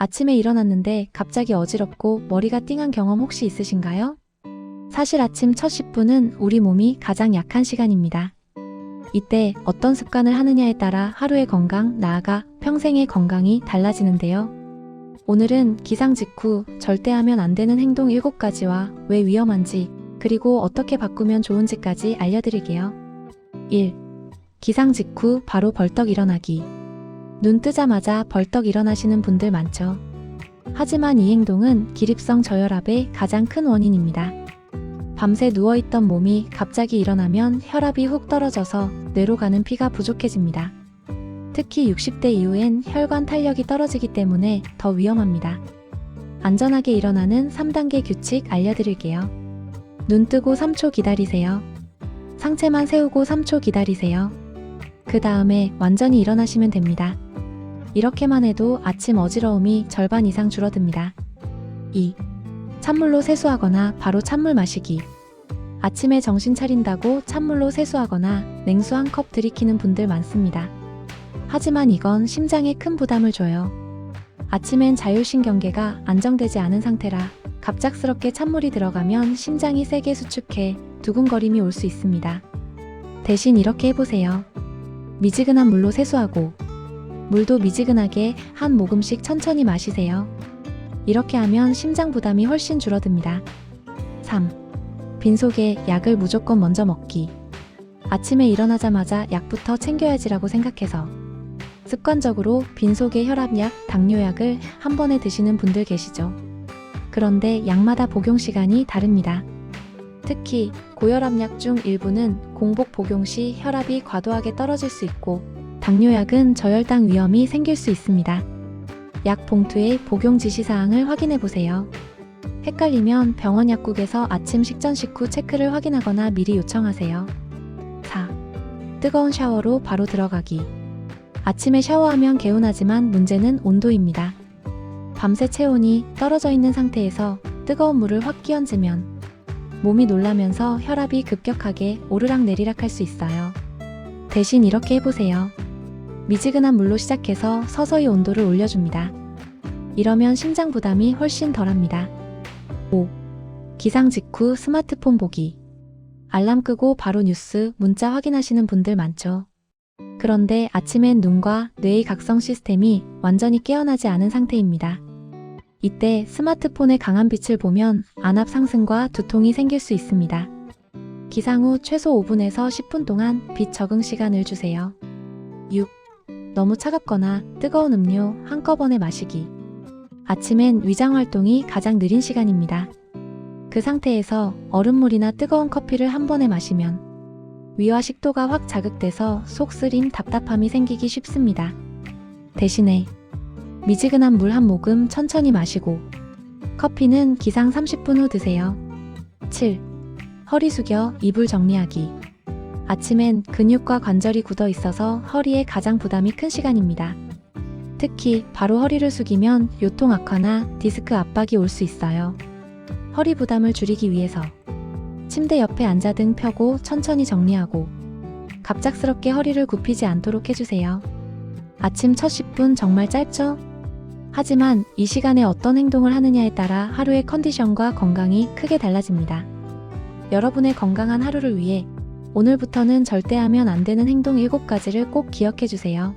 아침에 일어났는데 갑자기 어지럽고 머리가 띵한 경험 혹시 있으신가요? 사실 아침 첫 10분은 우리 몸이 가장 약한 시간입니다. 이때 어떤 습관을 하느냐에 따라 하루의 건강, 나아가 평생의 건강이 달라지는데요. 오늘은 기상 직후 절대 하면 안 되는 행동 7가지와 왜 위험한지, 그리고 어떻게 바꾸면 좋은지까지 알려드릴게요. 1. 기상 직후 바로 벌떡 일어나기. 눈 뜨자마자 벌떡 일어나시는 분들 많죠. 하지만 이 행동은 기립성 저혈압의 가장 큰 원인입니다. 밤새 누워있던 몸이 갑자기 일어나면 혈압이 훅 떨어져서 뇌로 가는 피가 부족해집니다. 특히 60대 이후엔 혈관 탄력이 떨어지기 때문에 더 위험합니다. 안전하게 일어나는 3단계 규칙 알려드릴게요. 눈 뜨고 3초 기다리세요. 상체만 세우고 3초 기다리세요. 그 다음에 완전히 일어나시면 됩니다. 이렇게만 해도 아침 어지러움이 절반 이상 줄어듭니다. 2. 찬물로 세수하거나 바로 찬물 마시기. 아침에 정신 차린다고 찬물로 세수하거나 냉수 한 컵 들이키는 분들 많습니다. 하지만 이건 심장에 큰 부담을 줘요. 아침엔 자율신경계가 안정되지 않은 상태라 갑작스럽게 찬물이 들어가면 심장이 세게 수축해 두근거림이 올 수 있습니다. 대신 이렇게 해보세요. 미지근한 물로 세수하고 물도 미지근하게 한 모금씩 천천히 마시세요. 이렇게 하면 심장 부담이 훨씬 줄어듭니다. 3. 빈속에 약을 무조건 먼저 먹기. 아침에 일어나자마자 약부터 챙겨야지라고 생각해서 습관적으로 빈속에 혈압약, 당뇨약을 한 번에 드시는 분들 계시죠. 그런데 약마다 복용 시간이 다릅니다. 특히 고혈압약 중 일부는 공복 복용 시 혈압이 과도하게 떨어질 수 있고 당뇨약은 저혈당 위험이 생길 수 있습니다. 약 봉투의 복용 지시 사항을 확인해 보세요. 헷갈리면 병원 약국에서 아침 식전 식후 체크를 확인하거나 미리 요청하세요. 4. 뜨거운 샤워로 바로 들어가기. 아침에 샤워하면 개운하지만 문제는 온도입니다. 밤새 체온이 떨어져 있는 상태에서 뜨거운 물을 확 끼얹으면 몸이 놀라면서 혈압이 급격하게 오르락 내리락 할 수 있어요. 대신 이렇게 해보세요. 미지근한 물로 시작해서 서서히 온도를 올려줍니다. 이러면 심장 부담이 훨씬 덜합니다. 5. 기상 직후 스마트폰 보기. 알람 끄고 바로 뉴스, 문자 확인하시는 분들 많죠. 그런데 아침엔 눈과 뇌의 각성 시스템이 완전히 깨어나지 않은 상태입니다. 이때 스마트폰의 강한 빛을 보면 안압 상승과 두통이 생길 수 있습니다. 기상 후 최소 5분에서 10분 동안 빛 적응 시간을 주세요. 6. 너무 차갑거나 뜨거운 음료 한꺼번에 마시기. 아침엔 위장 활동이 가장 느린 시간입니다. 그 상태에서 얼음물이나 뜨거운 커피를 한 번에 마시면 위와 식도가 확 자극돼서 속 쓰림 답답함이 생기기 쉽습니다. 대신에 미지근한 물 한 모금 천천히 마시고 커피는 기상 30분 후 드세요. 7. 허리 숙여 이불 정리하기. 아침엔 근육과 관절이 굳어 있어서 허리에 가장 부담이 큰 시간입니다. 특히 바로 허리를 숙이면 요통 악화나 디스크 압박이 올 수 있어요. 허리 부담을 줄이기 위해서 침대 옆에 앉아 등 펴고 천천히 정리하고 갑작스럽게 허리를 굽히지 않도록 해주세요. 아침 첫 10분 정말 짧죠? 하지만 이 시간에 어떤 행동을 하느냐에 따라 하루의 컨디션과 건강이 크게 달라집니다. 여러분의 건강한 하루를 위해 오늘부터는 절대 하면 안 되는 행동 7가지를 꼭 기억해 주세요.